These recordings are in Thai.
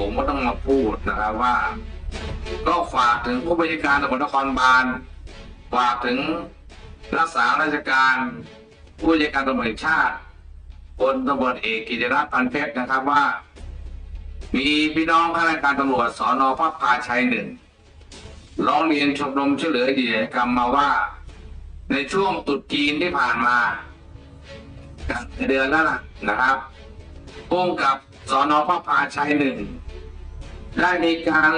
ผมก็ต้องมาพูดนะครับว่า ก็ฝากถึงผู้บัญชาการตำรวจนครบาลฝากถึงรักษาราชการผู้บัญชาการตำรวจแห่งชาติพลตำรวจเอกกิติรัตน์พันเพชรนะครับว่า มีพี่น้องข้าราชการตำรวจสอนอพระพาชัยหนึ่งร้องเรียนชมรมช่วยเหลือเหยื่อกรรมมาว่า ในช่วงตรุษจีนที่ผ่านมากันเดือนแล้วล่ะนะครับพุ่งกับสอนอพระพาชัยหนึ่ง ได้มีการ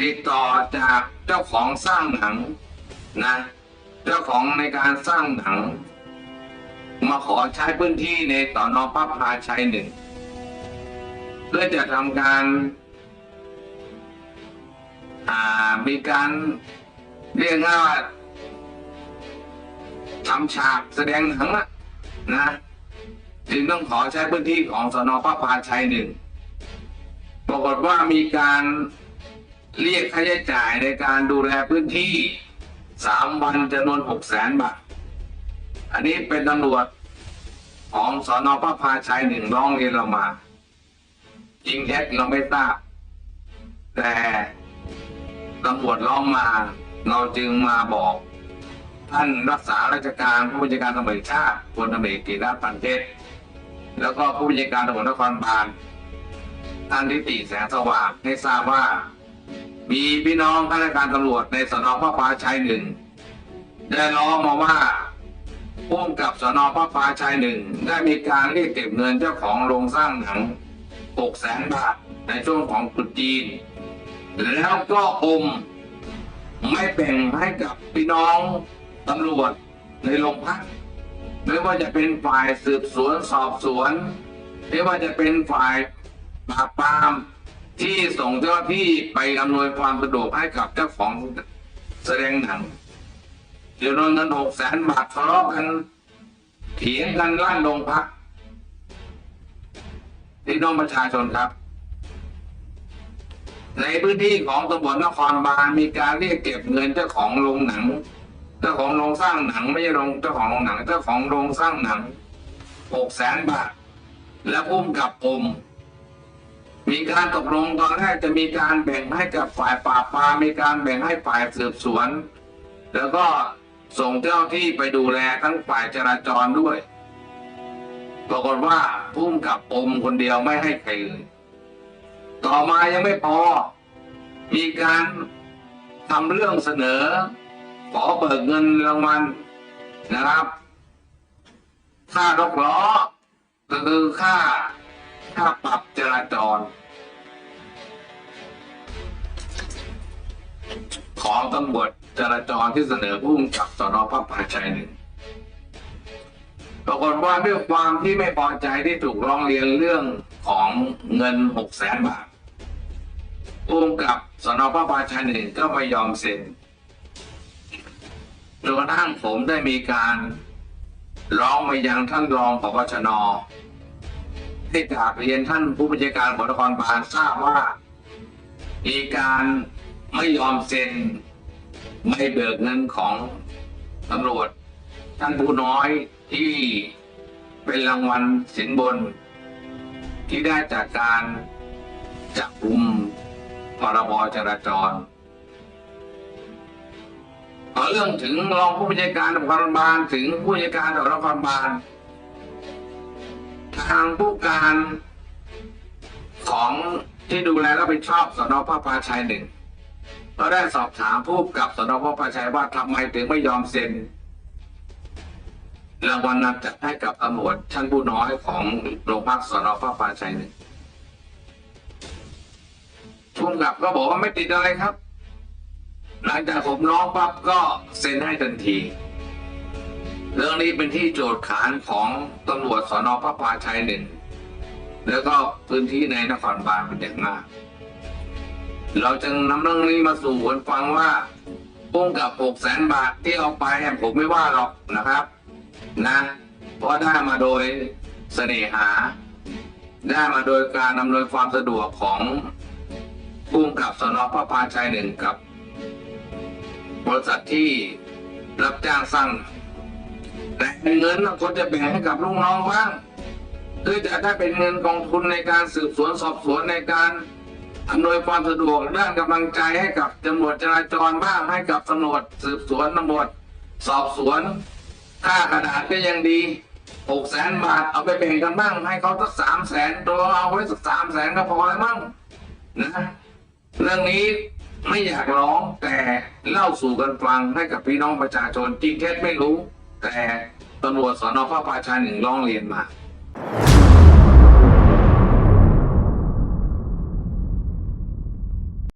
ติดต่อจากเจ้าของสร้างหนังนะ เจ้าของในการสร้างหนัง มาขอใช้พื้นที่ในสอนอพระพาชัยหนึ่งเพื่อจะทำการมีการเรียกง่าว่าทำฉากแสดงหนังอะนะ จึงต้องขอใช้พื้นที่ของสอนพระพาชัยหนึ่ง ปรากฏว่ามีการเรียกค่าใช้จ่ายในการดูแลพื้นที่สามวันจำนวนหกแสนบาท อันนี้เป็นตำรวจของสอนอพระพาชัยหนึ่งร้องเรียนเรามา จริงเท็เราไม่ทราบ แต่ตำรวจร้องมาเราจึงมาบอก ท่านรักษาราชการผู้บัญชาการตำรวจชาติพลตำรวจเอกกิติรัตน์ปันเทศ แล้วก็ผู้บัญชาการตำรวจนครบาล ท่านทิติแสงสว่างให้ทราบว่า มีพี่น้องข้าราชการตำรวจในสนพระพาชัยหนึ่งได้ร้องมาว่าพ่วงกับสนพระพาชัยหนึ่งได้มีการเรียกเก็บเงินเจ้าของโรงสร้างหนังหกแสนบาทในช่วงของตรุษจีน แล้วก็อมไม่แบ่งให้กับพี่น้องตำรวจในโรงพักไม่ว่าจะเป็นฝ่ายสืบสวนสอบสวน ไม่ว่าจะเป็นฝ่าย ปราบปรามที่ส่งเจ้าที่ไปอำนวยความสะดวกให้กับเจ้าของแสดงหนังเดี๋ยวโดนเงินหกแสนบาททะเลาะกันเถียงกันลั่นโรงพักพี่น้องประชาชนครับ ในพื้นที่ของตำบลนครบาลมีการเรียกเก็บเงินเจ้าของโรงหนัง เจ้าของโรงสร้างหนัง ไม่ใช่โรงเจ้าของโรงหนัง เจ้าของโรงสร้างหนังหกแสนบาท และพุ่มกับผม มีการตกลงตอนแรกจะมีการแบ่งให้กับฝ่ายปราบปรามมีการแบ่งให้ฝ่ายสืบสวน แล้วก็ส่งเจ้าที่ไปดูแลทั้งฝ่ายจราจรด้วยปรากฏว่าพุ่มกับอมคนเดียวไม่ให้ใครเลยต่อมายังไม่พอ มีการทำเรื่องเสนอ ขอเบิกเงินรางวัลนะครับ ค่ารถล้อก็คือค่า ค่าปรับจราจร ของตำรวจจราจรที่เสนอผู้กำกับสนพระพาชัยหนึ่งปรากฏว่าด้วยความที่ไม่พอใจที่ถูกร้องเรียนเรื่องของเงินหกแสนบาทผู้กำกับสนพระพาชัยหนึ่งก็ไม่ยอมเซ็นจนกระทั่งผมได้มีการร้องไปยังท่านรองปปชน ให้กราบเรียนท่านผู้บัญชาการตำรวจนครบาลทราบว่า มีการไม่ยอมเซ็นไม่เบิกเงินของตำรวจท่านผู้น้อยที่เป็นรางวัลสินบน ที่ได้จากการจับกุมพรบจราจรพอเรื่องถึงรองผู้บัญชาการตำรวจบาลถึงผู้บัญชาการตำรวจบาล ทางผู้การของที่ดูแลรับผิดชอบสนพระพาชัยหนึ่งก็ได้สอบถามผู้กับสนพระพาชัยว่าทำไมถึงไม่ยอมเซ็นรางวัลนำจัดให้กับตำรวจชั้นผู้น้อยของโรงพักสนพระพาชัยหนึ่งผู้กำกับก็บอกว่าไม่ติดอะไรครับ หลังจากผมร้องปั๊บก็เซ็นให้ทันที เรื่องนี้เป็นที่โจทย์ขานของตำรวจสอนอพระพาชัยหนึ่งแล้วก็พื้นที่ในนครบาลเป็นอย่างมาก เราจึงนำเรื่องนี้มาสู่คนฟังว่าพุ่งกับหกแสนบาทที่เอาไปเนี่ยผมไม่ว่าหรอกนะครับ นะเพราะได้มาโดยเสน่หา ได้มาโดยการอำนวยความสะดวกของพุ่งกับสนพระพาชัยหนึ่งกับบริษัทที่รับจ้างสร้าง แต่เงินน่ะคนจะแบ่งให้กับลูกน้องบ้างคือจะได้เป็นเงินกองทุนในการสืบสวนสอบสวนในการอำนวยความสะดวกด้านกำลังใจให้กับตำรวจจราจรบ้างให้กับตำรวจสืบสวนตำรวจสอบสวนค่ากระดาษก็ยังดีหกแสนบาทเอาไปแบ่งกันบ้างให้เขาสักสามแสนตัวเอาไว้สักสามแสนก็พอแล้วมั้งนะเรื่องนี้ไม่อยากร้องแต่เล่าสู่กันฟังให้กับพี่น้องประชาชนจริงเท็จไม่รู้ แต่ตำรวจสอนอพระพาชาหนึ่งร้องเรียนมา